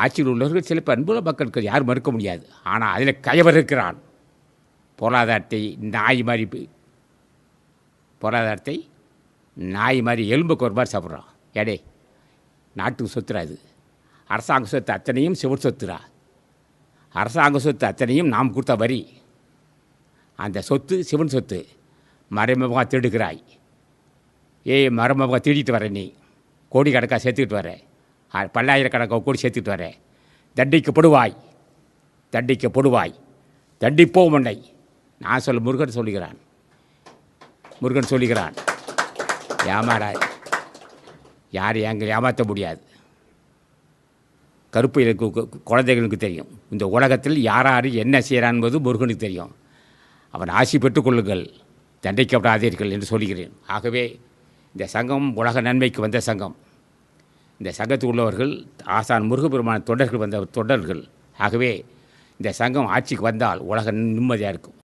ஆட்சியில் உள்ளவர்கள் சில அன்புள்ள மக்களுக்கு யாரும் மறுக்க முடியாது. ஆனால் அதில் கயவர் இருக்கிறான். பொருளாதாரத்தை நாய் மாதிரி பொருளாதாரத்தை நாய் மாதிரி எலும்புக்கு ஒரு மாதிரி சாப்பிட்றான். எடே நாட்டுக்கு சொத்துறா அது அரசாங்க சொத்து அத்தனையும் சிவர் சொத்துரா அரசாங்க சொத்து அத்தனையும் நாம் கொடுத்த வரி. அந்த சொத்து சிவன் சொத்து. மறைமுகமாக திருடுகிறாய். ஏய் மறைமுகமாக திருடிட்டு வர நீ. கோடிக்கணக்காக சேர்த்துக்கிட்டு வர. பல்லாயிரக்கணக்கை பல்லாயிரக்கணக்காக சேர்த்துட்டு வரேன். தண்டிக்கப்படுவாய். தண்டிக்கப்படுவாய். தண்டிப்போம் உன்னை. நான் சொல்ல முருகன் சொல்லுகிறான். முருகன் சொல்லுகிறான். ஏமாறா யார் எங்களை ஏமாற்ற முடியாது. கருப்பு எனக்கு குழந்தைகளுக்கு தெரியும். இந்த உலகத்தில் யார் யார் என்ன செய்கிறான் என்பது முருகனுக்கு தெரியும். அவன் ஆசி பெற்றுக்கொள்ளுங்கள் தண்டிக்கப்படாதீர்கள் என்று சொல்கிறேன் ஆகவே இந்த சங்கம் உலக நன்மைக்கு வந்த சங்கம். இந்த சங்கத்தில் உள்ளவர்கள் ஆசான் முருகப்பெருமான தொண்டர்கள் வந்த தொண்டர்கள். ஆகவே இந்த சங்கம் ஆட்சிக்கு வந்தால் உலகம் நிம்மதியாக இருக்கும்.